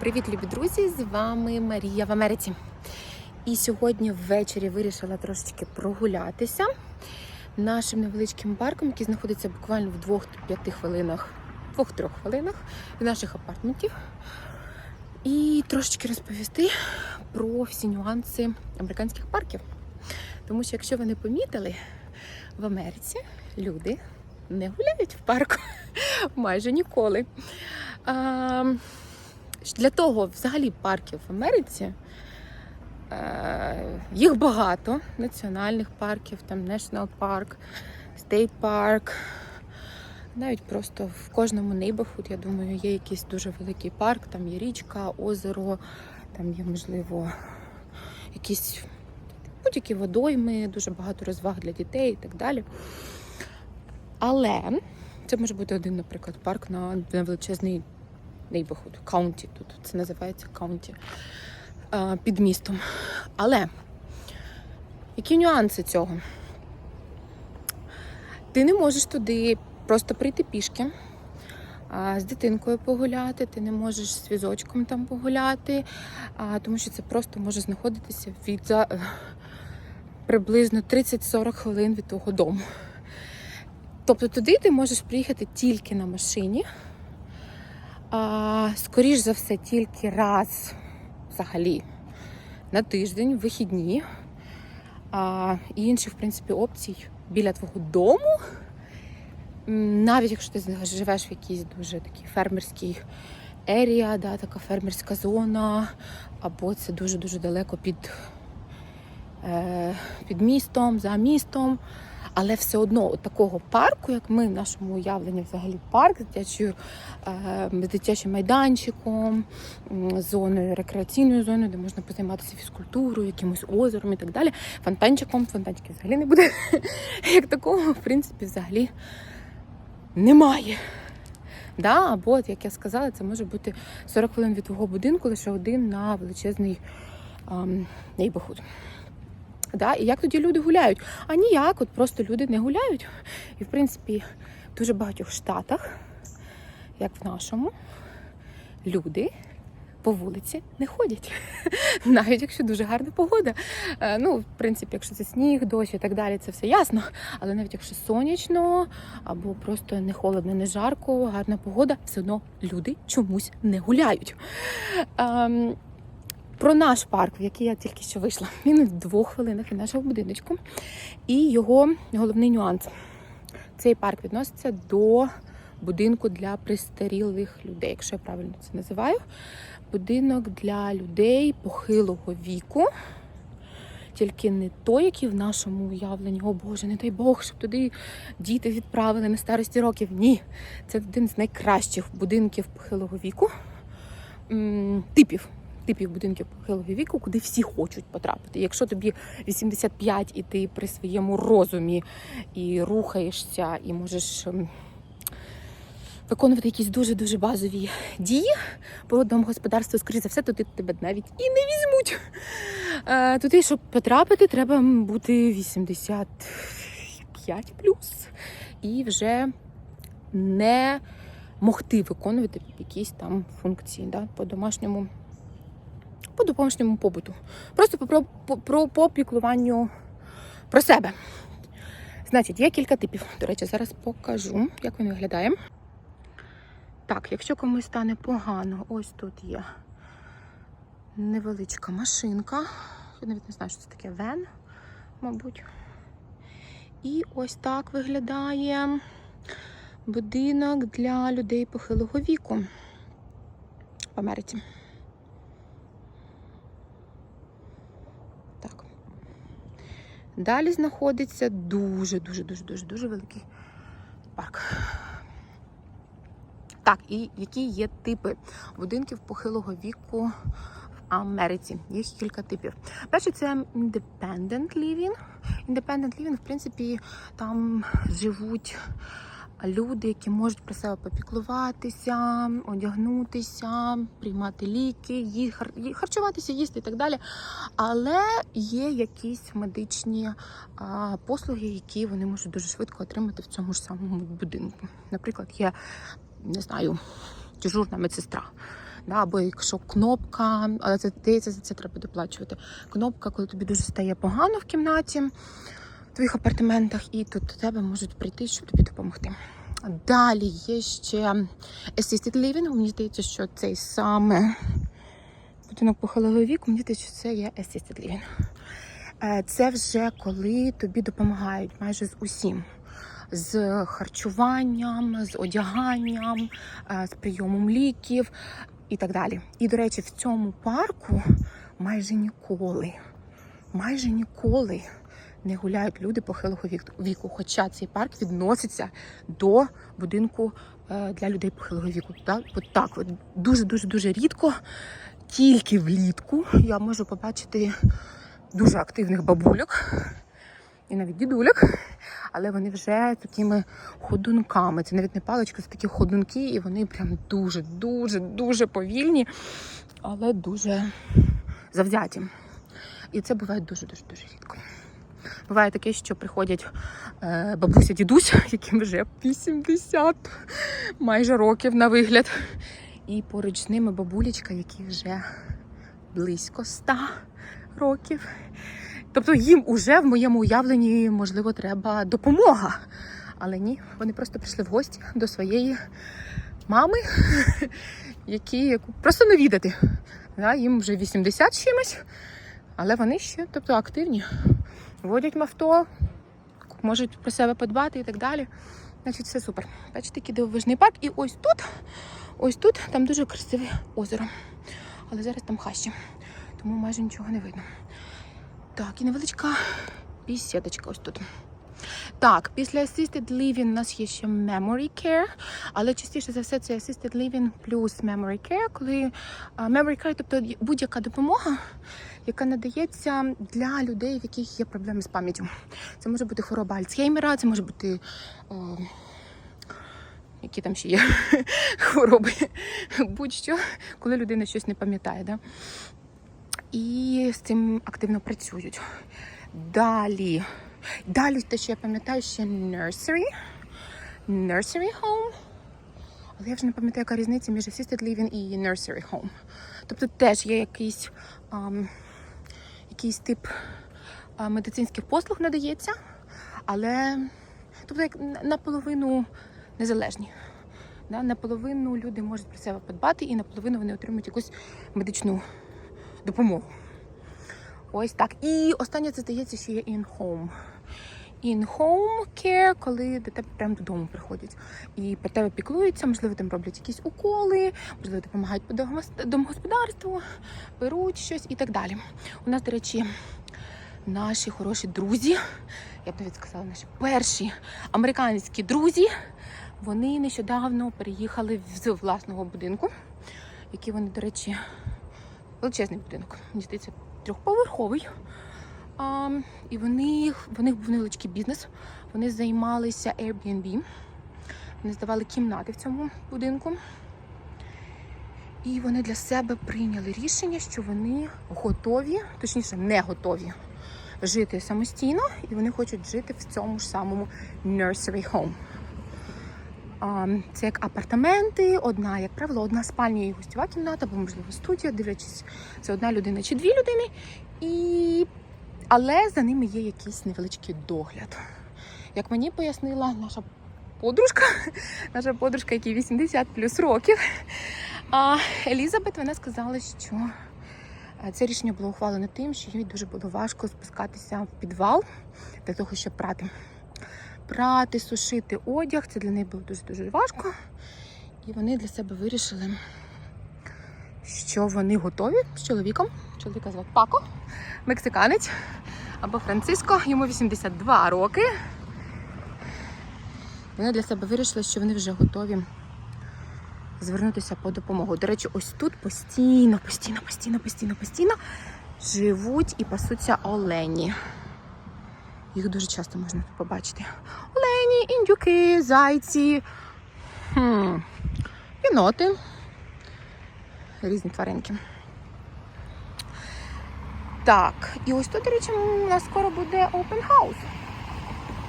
Привіт, любі друзі! З вами Марія в Америці. І сьогодні ввечері вирішила трошечки прогулятися нашим невеличким парком, який знаходиться буквально в 2-5 хвилинах, 2-3 хвилинах від наших апартментів. І трошечки розповісти про всі нюанси американських парків. Тому що, якщо ви не помітили, в Америці люди не гуляють в парку майже ніколи. Для того взагалі парків в Америці. е, Їх багато національних парків, там National Park, State Park. Навіть просто в кожному neighborhood, я думаю, є якийсь дуже великий парк, там є річка, озеро, там є, можливо, якісь будь-які водойми, дуже багато розваг для дітей і так далі. Але це може бути один, наприклад, парк на величезний neighborhood, каунті тут. Це називається каунті під містом. Але які нюанси цього? Ти не можеш туди просто прийти пішки, з дитинкою погуляти, ти не можеш з візочком там погуляти, тому що це просто може знаходитися від за приблизно 30-40 хвилин від того дому. Тобто туди ти можеш приїхати тільки на машині. А, скоріш за все, тільки раз взагалі на тиждень, в вихідні. А, і інших, в принципі, опцій біля твого дому. Навіть якщо ти живеш в якійсь дуже такій фермерській ерія, да, така фермерська зона, або це дуже-дуже далеко під, е, під містом, за містом. Але все одно от такого парку, як ми в нашому уявленні, взагалі парк з дитячою, е, з дитячим майданчиком, зоною, рекреаційною зоною, де можна позайматися фізкультурою, якимось озером і так далі. Фонтанчиком, фонтанчиків взагалі не буде. Як такого, в принципі, взагалі немає. Да? Або, як я сказала, це може бути 40 хвилин від твого будинку, лише один на величезний ем. Да? І як тоді люди гуляють? А ніяк, от просто люди не гуляють. І, в принципі, в дуже багатьох штатах, як в нашому, люди по вулиці не ходять. Навіть якщо дуже гарна погода. Е, Ну, в принципі, якщо це сніг, дощ і так далі, це все ясно. Але навіть якщо сонячно, або просто не холодно, не жарко, гарна погода, все одно люди чомусь не гуляють. Про наш парк, в який я тільки що вийшла. Він в двох хвилинах від нашого будиночку. І його головний нюанс. Цей парк відноситься до будинку для престарілих людей, якщо я правильно це називаю. Будинок для людей похилого віку. Тільки не той, який в нашому уявленні, о Боже, не дай Бог, щоб туди діти відправили на старості років. Ні, це один з найкращих будинків похилого віку, типів типів будинків похилого віку, куди всі хочуть потрапити. Якщо тобі 85 і ти при своєму розумі і рухаєшся, і можеш ем, виконувати якісь дуже-дуже базові дії по одному господарству, скоріше за все, то ти тебе навіть і не візьмуть. Е, Туди, щоб потрапити, треба бути 85 плюс і вже не могти виконувати якісь там функції да, по домашньому по допоміжному побуту. Просто про, про, про попіклуванню про себе. Значить, є кілька типів. До речі, зараз покажу, як він виглядає. Так, якщо комусь стане погано, ось тут є невеличка машинка. Я навіть не знаю, що це таке вен, мабуть. І ось так виглядає будинок для людей похилого віку в Америці. Так. Далі знаходиться дуже-дуже дуже дуже дуже великий парк. Так, і які є типи будинків похилого віку в Америці? Їх кілька типів. Перший це independent living. Independent living, в принципі, там живуть люди, які можуть про себе попіклуватися, одягнутися, приймати ліки, ї- хар- харчуватися, їсти і так далі. Але є якісь медичні послуги, які вони можуть дуже швидко отримати в цьому ж самому будинку. Наприклад, є, не знаю, дежурна медсестра. Да, або якщо кнопка, але це здається, за це треба доплачувати. Кнопка, коли тобі дуже стає погано в кімнаті, твоїх апартаментах, і тут до тебе можуть прийти, щоб тобі допомогти. Далі є ще assisted living. Мені здається, що цей саме будинок похилого віку, мені здається, що це є assisted living. Е, Це вже коли тобі допомагають майже з усім. З харчуванням, з одяганням, е, з прийомом ліків і так далі. І, до речі, в цьому парку майже ніколи, майже ніколи не гуляють люди похилого вік- віку. Хоча цей парк відноситься до будинку е, для людей похилого віку. Так, от так от дуже рідко, тільки влітку я можу побачити дуже активних бабульок і навіть дідульок, але вони вже такими ходунками. Це навіть не палички, це такі ходунки, і вони прям дуже, дуже, повільні, але дуже завзяті. І це буває дуже, дуже, дуже рідко. Буває таке, що приходять е, бабуся, дідусь, яким вже 80 майже років на вигляд. І поруч з ними бабулечка, які вже близько 100 років. Тобто їм уже в моєму уявленні, можливо, треба допомога. Але ні, вони просто прийшли в гості до своєї мами, які просто навідати. Да, їм вже 80 чимось, але вони ще тобто, активні. Водять в авто, можуть про себе подбати і так далі. Значить, все супер. Бачите, який дивовижний парк. І ось тут, ось тут, там дуже красиве озеро. Але зараз там хащі, тому майже нічого не видно. Так, і невеличка бісідочка ось тут. Так, після Assisted Living у нас є ще Memory Care, але частіше за все це Assisted Living плюс Memory Care, коли Memory Care, тобто будь-яка допомога, яка надається для людей, в яких є проблеми з пам'яттю. Це може бути хвороба Альцгеймера, це може бути. О, які там ще є хвороби, будь-що, коли людина щось не пам'ятає. Да? І з цим активно працюють. Далі. Далі те, що я пам'ятаю, ще nursery. Nursery home. Але я вже не пам'ятаю, яка різниця між assisted living і nursery home. Тобто теж є якийсь, ам, якийсь тип медицинських послуг надається, але тобто як наполовину незалежні. Да? Наполовину люди можуть про себе подбати, і наполовину вони отримують якусь медичну допомогу. Ось так. І останнє це здається, що є in-home. In-home care, коли до тебе прямо додому приходять. І про тебе піклуються, можливо, там роблять якісь уколи, можливо, допомагають по домогос- домогосподарству, беруть щось і так далі. У нас, до речі, наші хороші друзі, я б навіть сказала, наші перші американські друзі, вони нещодавно переїхали з власного будинку, який вони, до речі, величезний будинок. Мені здається, трьохповерховий. А, і вони, в них був невеличкий бізнес. Вони займалися Airbnb. Вони здавали кімнати в цьому будинку. І вони для себе прийняли рішення, що вони готові, точніше, не готові жити самостійно, і вони хочуть жити в цьому ж самому nursery home. Це як апартаменти, одна, як правило, одна спальня і гостьова кімната, або, можливо, студія, дивлячись, це одна людина чи дві людини. І... Але за ними є якийсь невеличкий догляд. Як мені пояснила наша подружка, наша подружка, якій 80 плюс років, а Елізабет, вона сказала, що це рішення було ухвалено тим, що їй дуже було важко спускатися в підвал для того, щоб прати прати, сушити одяг. Це для неї було дуже-дуже важко. І вони для себе вирішили, що вони готові з чоловіком. Чоловіка звати Пако, мексиканець або Франциско, йому 82 роки. Вони для себе вирішили, що вони вже готові звернутися по допомогу. До речі, ось тут постійно, постійно, постійно, постійно, постійно живуть і пасуться олені. Їх дуже часто можна тут побачити. Олені, індюки, зайці, хм, єноти, різні тваринки. Так, і ось тут, до речі, у нас скоро буде open house.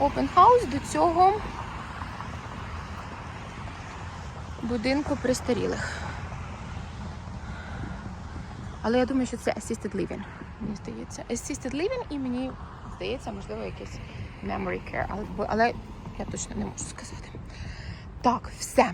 Open house до цього будинку престарілих. Але я думаю, що це assisted living. Мені здається. Assisted living і мені здається, можливо, якийсь memory care. Але, але я точно не можу сказати. Так, все.